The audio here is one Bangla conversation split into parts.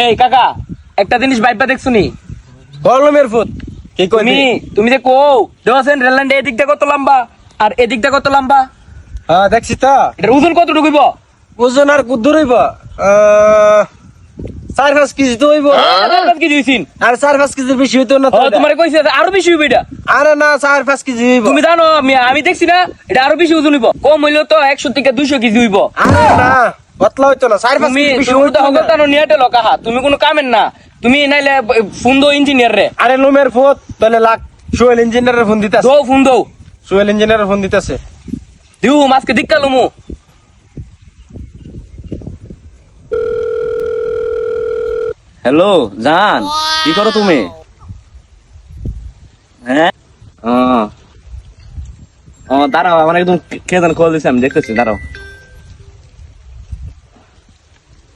এই কাকা একটা জিনিস বাইপা দেখছুনি? কলমের ফুট কি তুমি তুমি যে কও দেখছেন রেল লাইন এদিকটা কত লম্বা? আর এদিকটা কত লম্বা? হ্যাঁ দেখছি তো। এটার ওজন কত ঢুকিব ওজন আর কুদ্দুর হইব? চার পাঁচ কেজি তো হইব। আর চার পাঁচ কেজির বেশি হইতো না। তোমার কইছে আরও বেশি হইবে এটা? আরে না চার পাঁচ কেজি হইব। তুমি জানো আমি আমি দেখছি না এটা আরও বেশি ওজন হইব। কম হইলেও তো একশো থেকে দুইশো কেজি হইব। আরে না। হইতো না পাঁচ তুমি বেশি তুমি তো কোনো কামের না। তুমি নাইলে ফুন্দো ইঞ্জিনিয়ার রে। আরে লোমের ফুট তাহলে লাখ সোয়েল ইঞ্জিনিয়ারের ফোন দিতেছে। দো ফুন্দো সোয়েল ইঞ্জিনিয়ারের ফোন দিতেছে। দিউ মাছকে দিক্কা লমু। হ্যালো জান কি করো তুমি? হ্যাঁ? ও। ও দাঁড়াও আমার একদম কে জান কল দিছে আমি দেখতেছি দাঁড়াও।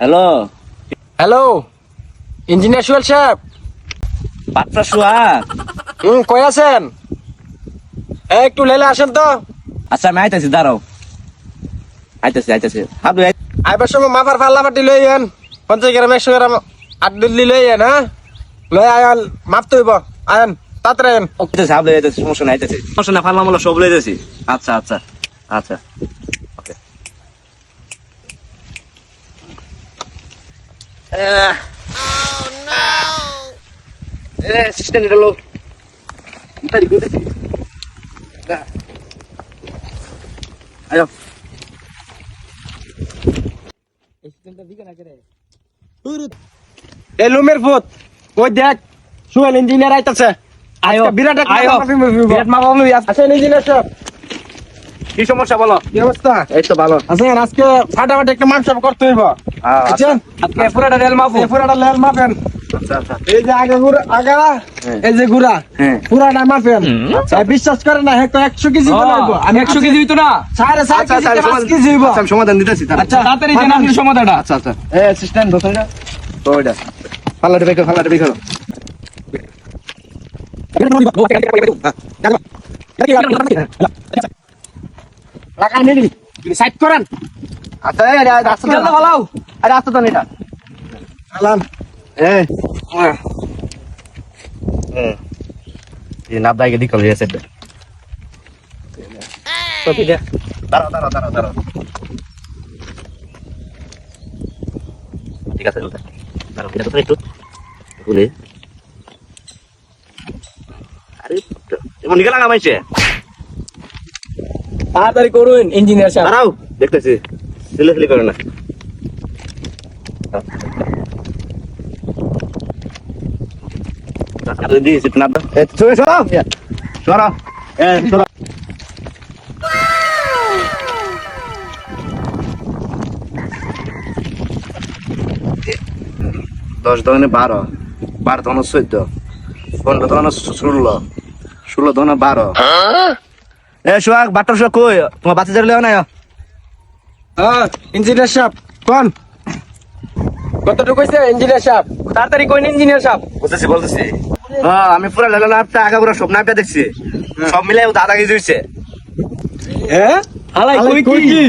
হ্যালো? হ্যালো? ইঞ্জিনিয়ার সোহেল সাহেব। বাচ্চা শুয়া হুম কই আছেন? এই, একটু লেলে আসেন তো। আচ্ছা আমি আইতেছি দাঁড়াও। আইতেছি আইতেছি। হাবু আইবার সময় মাপার পাল্লা পাটি লই আন পঞ্চাশ গ্রাম একশো গ্রাম আট দিল্লি লই আন হ্যাঁ? লই আয়ান মাপ তৈব আয়ান তাড়াতাড়ি আয়ান। আইতেছি হাবু আইতেছি সমস্যা নাই আইতেছি। সমস্যা না ফার্মা সব লই আচ্ছা আচ্ছা আচ্ছা। সিস্টেম এটা লোক তারি করে আয়ো এই লুমের ফুট ওই দেখ সোহেল ইঞ্জিনিয়ার আইতাছে আয়ো বিরাট। বিরাট মাপা লই আছেন ইঞ্জিনিয়ার সাহেব কি সমস্যা বলো কি অবস্থা এই তো ভালো আছেন আজকে ফাটাফাটি একটা মাপ সাপ করতে হইব আছেন আজকে পুরাটা রেল মাপু পুরাটা লেল মাপেন আচ্ছা আচ্ছা এই যে আগে গুড়া আগা এই যে গুড়া হ্যাঁ। পুরাটা মাপেন বিশ্বাস করে না হ্যাঁ একশো কেজি বানাইবো আমি একশো কেজি হইতো না সাড়ে চার আচ্ছা কেজি আচ্ছা থেকে পাঁচ কেজি হইব আচ্ছা, সমাধান দিতেছি আচ্ছা তাড়াতাড়ি জানা আপনি সমাধানটা আচ্ছা আচ্ছা এ অ্যাসিস্ট্যান্ট দোকানটা তো ওইটা পাল্লাটা লাগাই নিলি সাইড করেন। আচ্ছা এই আরে রাস্তা তো জলদি ভালো আরে রাস্তা তো এটা। আলাম এ এই নাপ দাইকে দিক করে এসে দাঁড়াও দাঁড়াও দাঁড়াও দাঁড়াও। ঠিক আছে দাঁড়াও এটা তো একটু খুলে। আরে এমন নিকে লাগা মাইছে? তাড়াতাড়ি করুন ইঞ্জিনিয়ার সাহেব। দাঁড়াও দেখতেছি। সিলে সিলে করে না। দিয়েছি না সরে সরাও সরাও হ্যাঁ দশ দোকানে বারো বারো দোকানে চোদ্দ পনেরো দোকানে ষোলো ষোলো দোকানে বারো। এ সোহাগ বাট্টার সোহাগ কই? তোমার বাচ্চা লেও না ইঞ্জিনিয়ার সাহেব কোন? কতটুকু হইছে ইঞ্জিনিয়ার সাহেব। তাড়াতাড়ি কইন ইঞ্জিনিয়ার সাহেব? বলতেছি বলতেছি আমি পুরো লেলো নাপটা আগা পুরো সব নাপটা দেখছি। সব মিলাই দাদা গেছে হইছে হ্যাঁ হালাই কই কি?